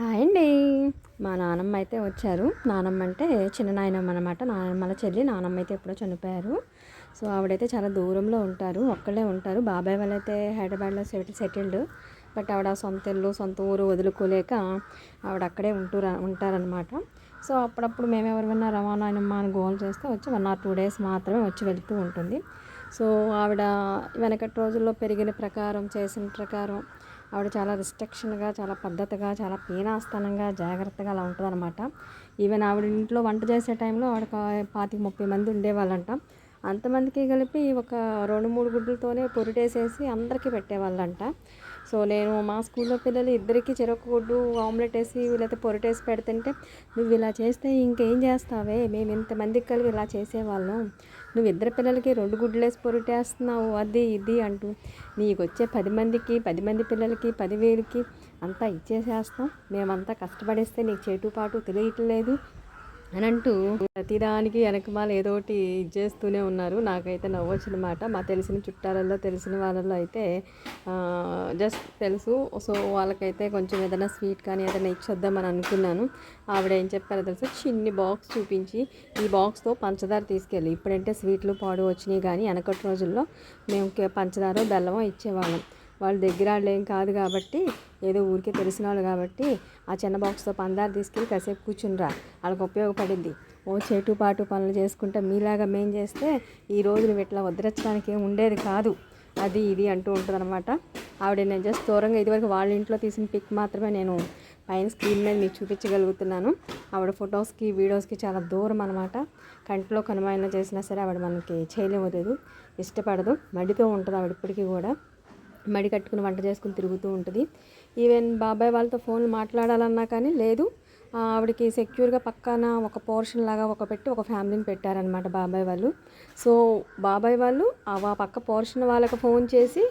Hi అండి. మా నానమ్మ అయితే వచ్చారు. నానమ్మ అంటే చిన్న నాయనమ్మ అనమాట నానమ్మల చెల్లి నానమ్మ అయితే ఎప్పుడో చనిపోయారు. సో ఆవిడైతే చాలా దూరంలో ఉంటారు. ఒక్కళ్ళే ఉంటారు. బాబాయ్ వాళ్ళైతే హైదరాబాద్లో సెటిల్ సెటిల్డ్. బట్ ఆవిడ సొంత ఇల్లు సొంత ఊరు వదులుకోలేక ఆవిడ అక్కడే ఉంటూ ఉంటారనమాట సో అప్పుడప్పుడు మేము ఎవరివన్నా రవాణాయనమ్మ అని గోల్ చేస్తే వచ్చి వన్ ఆర్ టూ డేస్ మాత్రమే వచ్చి వెళ్తూ ఉంటుంది. సో ఆవిడ వెనకటి రోజుల్లో పెరిగిన ప్రకారం చేసిన ప్రకారం ఆవిడ చాలా రిస్ట్రిక్షన్గా చాలా పద్ధతిగా చాలా పీనాస్థానంగా జాగ్రత్తగా అలా ఉంటుందన్నమాట. ఈవెన్ ఆవిడ ఇంట్లో వంట చేసే టైంలో ఆవిడ పాతిక ముప్పై మంది ఉండేవాళ్ళంట. అంతమందికి కలిపి ఒక రెండు మూడు గుడ్లతోనే పొరిటేసేసి అందరికీ పెట్టేవాళ్ళంట. సో నేను మా స్కూల్లో పిల్లలు ఇద్దరికి చెరొక గుడ్డు ఆమ్లెట్ వేసి లేకపోతే పొరటేసి పెడుతుంటే నువ్వు ఇలా చేస్తే ఇంకేం చేస్తావే? మేము ఇంతమందికి కలిగి ఇలా చేసేవాళ్ళం. నువ్వు ఇద్దరు పిల్లలకి రెండు గుడ్లు వేసి పొరటేస్తున్నావు అది ఇది అంటూ. నీకు వచ్చే పది మందికి పది మంది పిల్లలకి పదివేలకి అంతా ఇచ్చేసేస్తాం. మేమంతా కష్టపడేస్తే నీకు చేటు పాటు తెలియట్లేదు. అని అంటూ ప్రతిదానికి వెనకమాల ఏదో ఒకటి చేస్తూనే ఉన్నారు. నాకైతే నవ్వొచ్చిన మాట మా తెలిసిన చుట్టాలలో తెలిసిన వాళ్ళలో అయితే జస్ట్ తెలుసు. సో వాళ్ళకైతే కొంచెం ఏదైనా స్వీట్ కానీ ఏదైనా ఇచ్చొద్దామని అనుకున్నాను. ఆవిడ ఏం చెప్పారో తెలుసు? చిన్ని బాక్స్ చూపించి ఈ బాక్స్తో పంచదార తీసుకెళ్ళి ఇప్పుడంటే స్వీట్లు పాడు వచ్చినాయి కానీ వెనకటి రోజుల్లో మేము పంచదార బెల్లమో ఇచ్చేవాళ్ళం. వాళ్ళ దగ్గర ఏం కాదు కాబట్టి ఏదో ఊరికే తెలిసిన వాళ్ళు కాబట్టి ఆ చిన్న బాక్స్తో పందారు తీసుకెళ్ళి కాసేపు కూర్చునిరా వాళ్ళకి ఉపయోగపడింది. ఓ చెటు పాటు పనులు చేసుకుంటే మీలాగా మేం చేస్తే ఈ రోజులు ఇట్లా వదిలించడానికి ఏం ఉండేది కాదు. అది ఇది అంటూ ఉంటుందన్నమాట. ఆవిడ నేను జస్ట్ దూరంగా ఇదివరకు వాళ్ళ ఇంట్లో తీసిన పిక్ మాత్రమే నేను పైన స్క్రీన్ మీద మీకు చూపించగలుగుతున్నాను. ఆవిడ ఫొటోస్కి వీడియోస్కి చాలా దూరం అనమాట కంట్లో కనుమైనా చేసినా సరే ఆవిడ మనకి చేయలేవదు ఇష్టపడదు. మడితో ఉంటుంది ఆవిడ ఇప్పటికీ కూడా. మడి కట్టుకుని వంట చేసుకుని తిరుగుతూ ఉంటుంది. ఈవెన్ బాబాయ్ వాళ్ళతో ఫోన్లు మాట్లాడాలన్నా కానీ లేదు. ఆవిడకి సెక్యూర్గా పక్కన ఒక పోర్షన్ లాగా ఒక పెట్టి ఒక ఫ్యామిలీని పెట్టారనమాట బాబాయ్ వాళ్ళు. సో బాబాయ్ వాళ్ళు ఆ పక్క పోర్షన్ వాళ్ళకి ఫోన్ చేసి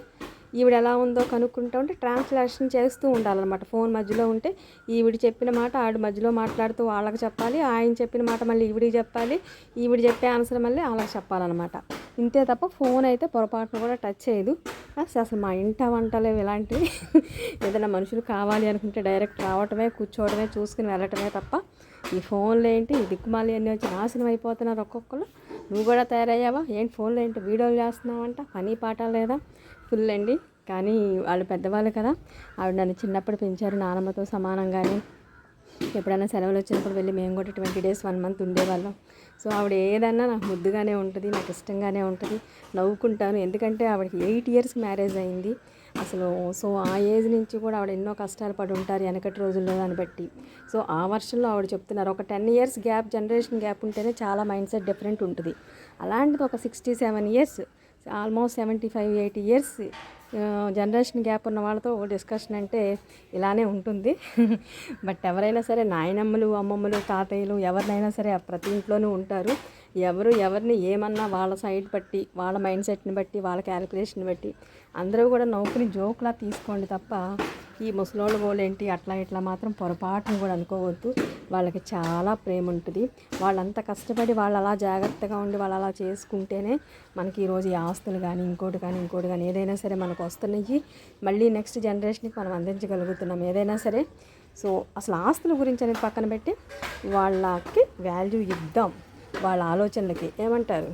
ఈవిడ ఎలా ఉందో కనుక్కుంటూ ఉంటే ట్రాన్స్లేషన్ చేస్తూ ఉండాలన్నమాట. ఫోన్ మధ్యలో ఉంటే ఈవిడ చెప్పిన మాట ఆవిడ మధ్యలో మాట్లాడుతూ వాళ్ళకి చెప్పాలి ఆయన చెప్పిన మాట మళ్ళీ ఈవిడికి చెప్పాలి ఈవిడ చెప్పే ఆన్సర్ మళ్ళీ వాళ్ళకి చెప్పాలన్నమాట. ఇంతే తప్ప ఫోన్ అయితే పొరపాటును కూడా టచ్ చేయదు. అసలు మా ఇంట వంటలు ఇలాంటివి. ఏదైనా మనుషులు కావాలి అనుకుంటే డైరెక్ట్ రావటమే కూర్చోవడమే చూసుకుని వెళ్ళటమే తప్ప ఈ ఫోన్లు ఏంటి? ఈ దిక్కుమాలి అన్నీ వచ్చి నాశనం అయిపోతున్నారు ఒక్కొక్కరు నువ్వు కూడా తయారయ్యావా? ఏంటి ఫోన్లో ఏంటి? వీడియోలు చేస్తున్నావంట? పని పాట లేదా? ఫుల్ అండి. కానీ వాళ్ళు పెద్దవాళ్ళు కదా. ఆవిడ నన్ను చిన్నప్పుడు పెంచారు నానమ్మతో సమానంగానే. ఎప్పుడైనా సెలవులు వచ్చినప్పుడు వెళ్ళి మేము కూడా ట్వంటీ డేస్ వన్ మంత్ ఉండేవాళ్ళం. సో ఆవిడ ఏదన్నా నాకు ముద్దుగానే ఉంటుంది నాకు ఇష్టంగానే ఉంటుంది. నవ్వుకుంటాను. ఎందుకంటే ఆవిడకి ఎయిట్ ఇయర్స్ మ్యారేజ్ అయింది. అసలు సో ఆ ఏజ్ నుంచి కూడా ఆవిడ ఎన్నో కష్టాలు పడి ఉంటారు వెనకటి రోజుల్లో దాన్ని బట్టి. సో ఆ వర్షంలో ఆవిడ చెప్తున్నారు ఒక ten years gap generation gap ఉంటేనే చాలా మైండ్ సెట్ డిఫరెంట్ ఉంటుంది. అలాంటిది ఒక sixty seven years almost seventy five eighty years generation gap ఉన్న వాళ్ళతో డిస్కషన్ అంటే ఇలానే ఉంటుంది. బట్ ఎవరైనా సరే నాయనమ్మలు అమ్మమ్మలు తాతయ్యలు ఎవరినైనా సరే ప్రతి ఇంట్లోనూ ఉంటారు. ఎవరు ఎవరిని ఏమన్నా వాళ్ళ సైడ్ బట్టి వాళ్ళ మైండ్ సెట్ని బట్టి వాళ్ళ క్యాలిక్యులేషన్ బట్టి అందరూ కూడా నౌకని జోక్లా తీసుకోండి తప్ప ఈ ముసలోళ్ళు గోలేంటి అట్లా ఇట్లా మాత్రం పొరపాటును కూడా అనుకోవద్దు. వాళ్ళకి చాలా ప్రేమ ఉంటుంది. వాళ్ళంతా కష్టపడి వాళ్ళు అలా జాగ్రత్తగా ఉండి వాళ్ళు అలా చేసుకుంటేనే మనకి ఈరోజు ఈ ఆస్తులు కానీ ఇంకోటి కానీ ఇంకోటి కానీ ఏదైనా సరే మనకు వస్తున్నాయి. మళ్ళీ నెక్స్ట్ జనరేషన్కి మనం అందించగలుగుతున్నాం ఏదైనా సరే. సో అసలు ఆస్తుల గురించి అనేది పక్కన పెట్టి వాళ్ళకి వాల్యూ ఇద్దాం. వాళ్ళ ఆలోచనలకి ఏమంటారు?